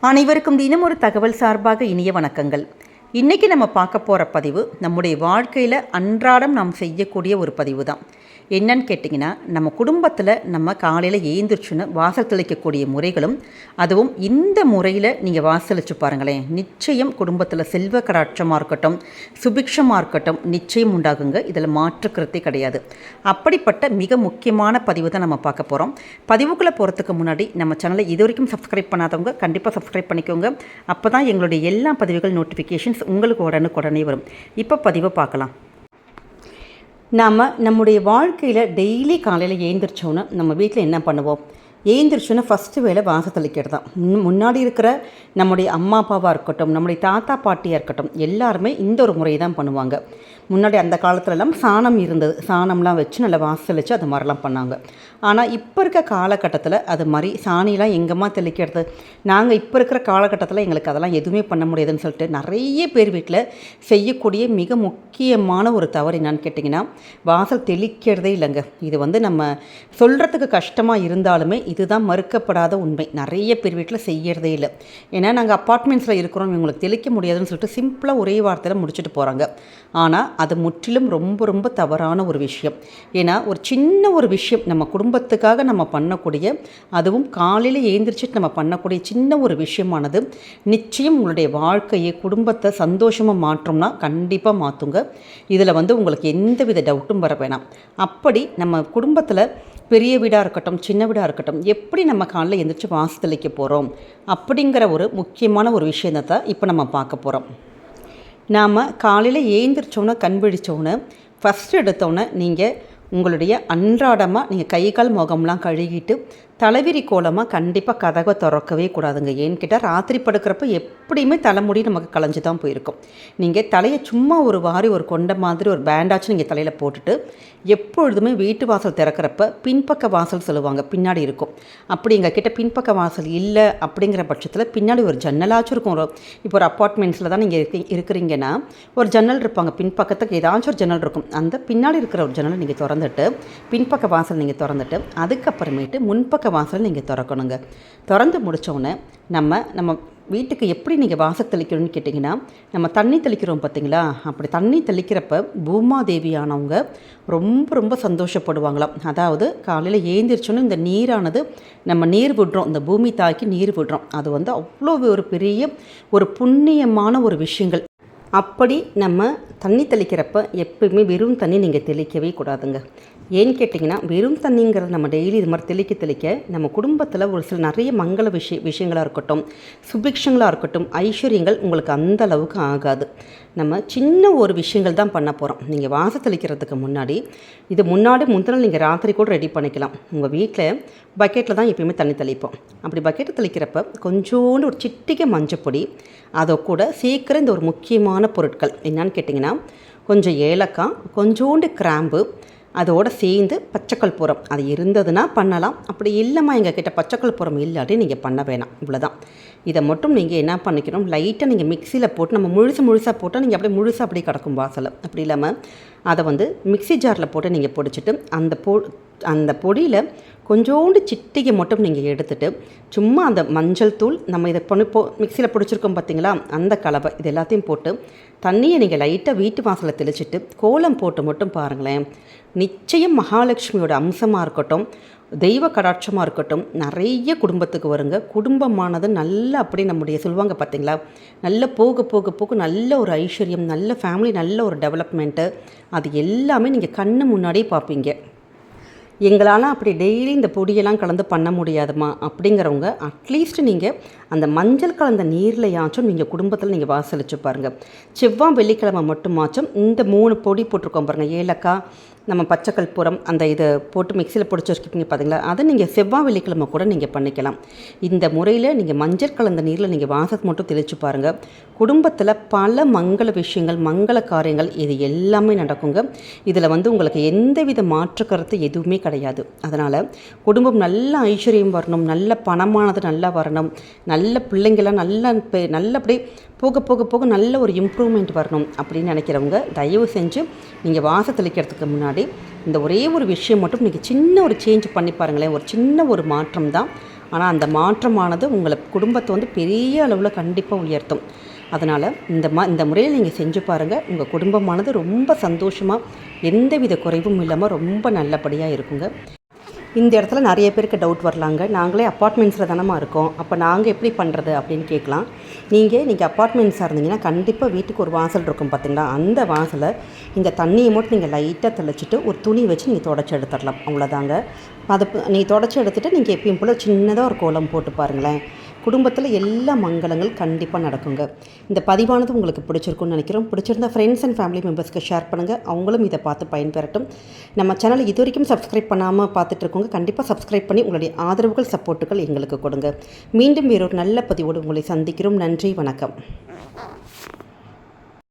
அனைவருக்கும் தினம் ஒரு தகவல் சார்பாக இனிய வணக்கங்கள். இன்றைக்கி நம்ம பார்க்க போகிற பதிவு நம்முடைய வாழ்க்கையில் அன்றாடம் நாம் செய்யக்கூடிய ஒரு பதிவு தான் என்னன்னு கேட்டிங்கன்னா நம்ம குடும்பத்தில் நம்ம காலையில் ஏந்திரிச்சுன்னு வாசல் தெளிக்கக்கூடிய முறைகளும் அதுவும் இந்த முறையில் நீங்கள் வாசலிச்சு பாருங்களேன். நிச்சயம் குடும்பத்தில் செல்வ கடாட்சமாக இருக்கட்டும் சுபிக்ஷமாக இருக்கட்டும் நிச்சயம் உண்டாகுங்க. இதில் மாற்றுக்கிறதே கிடையாது. அப்படிப்பட்ட மிக முக்கியமான பதிவு தான் நம்ம பார்க்க போகிறோம் பதிவுக்குள்ளே போகிறதுக்கு முன்னாடி நம்ம சேனலை இது வரைக்கும் சப்ஸ்கிரைப் பண்ணாதவங்க கண்டிப்பாக சப்ஸ்கிரைப் பண்ணிக்கோங்க. அப்போ தான் எங்களுடைய எல்லா பதிவுகள் ரீடிங்ஸ் உங்களுக்கு உடனுக்குடனே வரும். இப்போ பதிவை பார்க்கலாம். நாம் நம்முடைய வாழ்க்கையில் டெய்லி காலையில் ஏந்திரிச்சோன்னு நம்ம வீட்டில் என்ன பண்ணுவோம்? ஏந்திரிச்சோன்னா ஃபஸ்ட்டு வேலை வாசல் தெளிக்கிறது தான். முன்னாடி இருக்கிற நம்முடைய அம்மா அப்பாவாக இருக்கட்டும் நம்முடைய தாத்தா பாட்டியாக இருக்கட்டும் எல்லாருமே இந்த ஒரு முறை தான் பண்ணுவாங்க. முன்னாடி அந்த காலத்துலலாம் சாணம் இருந்தது. சாணம்லாம் வச்சு நல்லா வாசல் வச்சு அது மாதிரிலாம் பண்ணாங்க. ஆனால் இப்போ இருக்க காலகட்டத்தில் அது மாதிரி சாணிலாம் எங்கேம்மா தெளிக்கிறது? நாங்கள் இப்போ இருக்கிற காலகட்டத்தில் எங்களுக்கு அதெல்லாம் எதுவுமே பண்ண முடியாதுன்னு சொல்லிட்டு நிறைய பேர் வீட்டில் செய்யக்கூடிய மிக முக்கியமான ஒரு தவறு என்னன்னு கேட்டிங்கன்னா வாசல் தெளிக்கிறதே இல்லைங்க. இது வந்து நம்ம சொல்கிறதுக்கு கஷ்டமாக இருந்தாலுமே இதுதான் மறுக்கப்படாத உண்மை. நிறைய பேர் வீட்டில் செய்யறதே இல்லை. ஏன்னா நாங்கள் அப்பார்ட்மெண்ட்ஸில் இருக்கிறோம் இவங்களுக்கு தெளிக்க முடியாதுன்னு சொல்லிட்டு சிம்பிளாக ஒரே வார்த்தையில் முடிச்சுட்டு போகிறாங்க ஆனால் அது முற்றிலும் ரொம்ப ரொம்ப தவறான ஒரு விஷயம். ஏன்னா ஒரு சின்ன ஒரு விஷயம் நம்ம குடும்பத்துக்காக நம்ம பண்ணக்கூடிய அதுவும் காலையில் ஏந்திரிச்சிட்டு நம்ம பண்ணக்கூடிய சின்ன ஒரு விஷயமானது நிச்சயம் உங்களுடைய வாழ்க்கையை குடும்பத்தை சந்தோஷமாக மாற்றோம்னா கண்டிப்பாக மாற்றுங்க இதில் வந்து உங்களுக்கு எந்தவித டவுட்டும் வர வேணாம். அப்படி நம்ம குடும்பத்தில் பெரிய வீடாக இருக்கட்டும் சின்ன வீடாக இருக்கட்டும் எப்படி நம்ம காலையில் எந்திரிச்சு வாசல் தெளிக்க போகிறோம் அப்படிங்கிற ஒரு முக்கியமான ஒரு விஷயத்தை இப்போ நம்ம பார்க்க போகிறோம் நாம் காலையில் ஏந்திரிச்சோன்னே கண் விழிச்சோன்னே ஃபஸ்ட்டு எடுத்தோன்னே நீங்கள் உங்களுடைய அன்றாடமாக நீங்கள் கை கால் முகம்லாம் கழுகிட்டு தலைவிரி கோலமாக கண்டிப்பாக கதவை திறக்கவே கூடாதுங்க. ஏன்னு கேட்டால் ராத்திரி படுக்கிறப்ப எப்படியுமே தலைமுடி நமக்கு களைஞ்சு தான் போயிருக்கும். நீங்கள் தலையை சும்மா ஒரு வாரி ஒரு கொண்ட மாதிரி ஒரு பேண்டாச்சும் நீங்கள் தலையில் போட்டுட்டு எப்பொழுதுமே வீட்டு வாசல் திறக்கிறப்ப பின்பக்க வாசல் சொல்லுவாங்க பின்னாடி இருக்கும். அப்படி எங்கள் கிட்ட பின்பக்க வாசல் இல்லை அப்படிங்கிற பட்சத்தில் பின்னாடி ஒரு ஜன்னலாச்சும் இருக்கும். ஒரு இப்போ ஒரு அப்பார்ட்மெண்ட்ஸில் தான் நீங்கள் இருக்கு இருக்கிறீங்கன்னா ஒரு ஜன்னல் இருப்பாங்க. பின்பக்கத்துக்கு ஏதாச்சும் ஒரு ஜன்னல் இருக்கும். அந்த பின்னாடி இருக்கிற ஒரு ஜன்னலை நீங்கள் திறந்துட்டு பின்பக்க வாசல் நீங்கள் திறந்துட்டு அதுக்கப்புறமேட்டு முன்பக்க வாசல் நீங்கள் திறக்கணுங்க. திறந்து முடித்தோடனே நம்ம நம்ம வீட்டுக்கு எப்படி நீங்கள் வாசல் தெளிக்கணும்னு கேட்டிங்கன்னா நம்ம தண்ணி தெளிக்கிறோம் பார்த்தீங்களா அப்படி தண்ணி தெளிக்கிறப்ப பூமாதேவியானவங்க ரொம்ப ரொம்ப சந்தோஷப்படுவாங்களாம். அதாவது காலையில் ஏந்திரிச்சோன்னு இந்த நீரானது நம்ம நீர் விடுறோம். இந்த பூமி தாக்கி நீர் விடுறோம். அது வந்து அவ்வளோ ஒரு பெரிய ஒரு புண்ணியமான ஒரு விஷயங்கள். அப்படி நம்ம தண்ணி தெளிக்கிறப்ப எப்பயுமே வெறும் தண்ணி நீங்கள் தெளிக்கவே கூடாதுங்க. ஏன்னு கேட்டிங்கன்னா வெறும் தண்ணிங்கிறத நம்ம டெய்லி இது மாதிரி தெளிக்க தெளிக்க நம்ம குடும்பத்தில் ஒரு சில நிறைய மங்கள விஷய விஷயங்களாக இருக்கட்டும் சுபிக்ஷங்களாக இருக்கட்டும் ஐஸ்வர்யங்கள் உங்களுக்கு அந்த அளவுக்கு ஆகாது. நம்ம சின்ன ஒரு விஷயங்கள் தான் பண்ண போகிறோம் நீங்கள் வாசல் தெளிக்கிறதுக்கு முன்னாடி இது முன்னாடி முந்தினால் நீங்கள் ராத்திரி கூட ரெடி பண்ணிக்கலாம். உங்கள் வீட்டில் பக்கெட்டில் தான் எப்பயுமே தண்ணி தெளிப்போம். அப்படி பக்கெட்டை தெளிக்கிறப்ப கொஞ்சோண்டு ஒரு சிட்டிகை மஞ்சப்பொடி அதை கூட சீக்கிரம் இந்த ஒரு முக்கியமான பொருட்கள். என்னன்னு கேட்டிங்கன்னா கொஞ்சம் ஏலக்காய் கொஞ்சோண்டு கிராம்பு அதோடு சேர்ந்து பச்சைக்கற்பூரம் அது இருந்ததுன்னா பண்ணலாம். அப்படி இல்லைம்மா எங்கள் கிட்ட பச்சைக்கற்பூரம் இல்லாட்டி நீங்கள் பண்ண வேணாம். இவ்வளோதான் இதை மட்டும் நீங்கள் என்ன பண்ணிக்கணும்? லைட்டாக நீங்கள் மிக்சியில் போட்டு நம்ம முழுசு முழுசாக போட்டால் நீங்கள் அப்படியே முழுசாக அப்படியே கிடக்கும் வாசலை அப்படி இல்லாமல் அதை வந்து மிக்சி ஜாரில் போட்டு நீங்கள் பொடிச்சிட்டு அந்த போ அந்த பொடியில் கொஞ்சோண்டு சிட்டிகை மட்டும் நீங்கள் எடுத்துகிட்டு சும்மா அந்த மஞ்சள் தூள் நம்ம இதை பண்ணி போ மிக்சியில் பிடிச்சிருக்கோம் பார்த்தீங்களா அந்த கலவை இது எல்லாத்தையும் போட்டு தண்ணியை நீங்கள் லைட்டாக வீட்டு வாசலில் தெளிச்சிட்டு கோலம் போட்டு மட்டும் பாருங்களேன். நிச்சயம் மகாலட்சுமியோட அம்சமாக இருக்கட்டும் தெய்வ கடாட்சமாக இருக்கட்டும் நிறைய குடும்பத்துக்கு வருங்க. குடும்பமானது நல்லா அப்படி நம்முடைய சொல்லுவாங்க பார்த்தீங்களா நல்ல போக போக போக நல்ல ஒரு ஐஸ்வர்யம் நல்ல ஃபேமிலி நல்ல ஒரு டெவலப்மெண்ட்டு அது எல்லாமே நீங்கள் கண்ணு முன்னாடியே பார்ப்பீங்க எங்களால் அப்படி டெய்லி இந்த பொடியெல்லாம் கலந்து பண்ண முடியாதுமா அப்படிங்கிறவங்க அட்லீஸ்ட் நீங்கள் அந்த மஞ்சள் கலந்த நீர்லையாச்சும் நீங்கள் குடும்பத்தில் நீங்கள் வாசலிச்சு பாருங்கள் செவ்வாய் வெள்ளிக்கிழமை மட்டுமாச்சும் இந்த மூணு பொடி போட்டிருக்கோம் பாருங்கள் ஏலக்காய் நம்ம பச்சை கற்பூரம் அந்த இதை போட்டு மிக்சியில் பிடிச்சி வச்சுருக்கீங்க பார்த்தீங்களா அதை நீங்கள் செவ்வாய் வெள்ளிக்கிழமை கூட நீங்கள் பண்ணிக்கலாம். இந்த முறையில் நீங்கள் மஞ்சள் கலந்த நீரில் நீங்கள் வாசத்தை மட்டும் தெளித்து பாருங்கள் குடும்பத்தில் பல மங்கள விஷயங்கள் மங்கள காரியங்கள் இது எல்லாமே நடக்குங்க. இதில் வந்து உங்களுக்கு எந்தவித மாற்று கருத்து எதுவுமே கிடையாது. அதனால் குடும்பம் நல்ல ஐஸ்வர்யம் வரணும் நல்ல பணமானது நல்லா வரணும் நல்ல நல்ல பிள்ளைங்களாம் நல்ல நல்லபடி போக போக போக நல்ல ஒரு இம்ப்ரூவ்மெண்ட் வரணும் அப்படின்னு நினைக்கிறவங்க தயவு செஞ்சு நீங்கள் வாச தெளிக்கிறதுக்கு முன்னாடி இந்த ஒரே ஒரு விஷயம் மட்டும் நீங்கள் சின்ன ஒரு சேஞ்ச் பண்ணி பாருங்களேன். ஒரு சின்ன ஒரு மாற்றம் தான். ஆனால் அந்த மாற்றமானது உங்களை குடும்பத்தை வந்து பெரிய அளவில் கண்டிப்பாக உயர்த்தும். அதனால் இந்த மா இந்த முறையில் நீங்கள் செஞ்சு பாருங்கள் உங்கள் குடும்பமானது ரொம்ப சந்தோஷமாக எந்தவித குறைவும் இல்லாமல் ரொம்ப நல்லபடியாக இருக்குங்க. இந்த இடத்துல நிறைய பேருக்கு டவுட் வரலாங்க. நாங்களே அப்பார்ட்மெண்ட்ஸில் தானம்மா இருக்கோம். அப்போ நாங்கள் எப்படி பண்ணுறது அப்படின்னு கேட்கலாம். நீங்கள் நீங்கள் அப்பார்ட்மெண்ட்ஸாக இருந்தீங்கன்னா கண்டிப்பாக வீட்டுக்கு ஒரு வாசல் இருக்கும் பார்த்தீங்களா அந்த வாசலை இந்த தண்ணியை மட்டும் நீங்கள் லைட்டாக தெளிச்சிட்டு ஒரு துணி வச்சு நீங்கள் தொடச்சி எடுத்துடலாம். அவ்வளோதாங்க அதை நீங்கள் தொடச்சி எடுத்துகிட்டு நீங்கள் எப்பயும் போல் சின்னதாக ஒரு கோலம் போட்டு பாருங்களேன். குடும்பத்தில் எல்லா மங்களங்கள் கண்டிப்பாக நடக்குங்க. இந்த பதிவானது உங்களுக்கு பிடிச்சிருக்கும்னு நினைக்கிறோம். பிடிச்சிருந்தா ஃப்ரெண்ட்ஸ் அண்ட் ஃபேமிலி மெம்பர்ஸ்க்கு ஷேர் பண்ணுங்கள் அவங்களும் இதை பார்த்து பயன்பெறட்டும். நம்ம சேனலை இது வரைக்கும் சப்ஸ்கிரைப் பண்ணாமல் பார்த்துட்டு இருக்கோங்க கண்டிப்பாக சப்ஸ்கிரைப் பண்ணி உங்களுடைய ஆதரவுகள் சப்போர்ட்டுகள் எங்களுக்கு கொடுங்க. மீண்டும் வேறொரு நல்ல பதிவோடு உங்களை சந்திக்கிறோம். நன்றி வணக்கம்.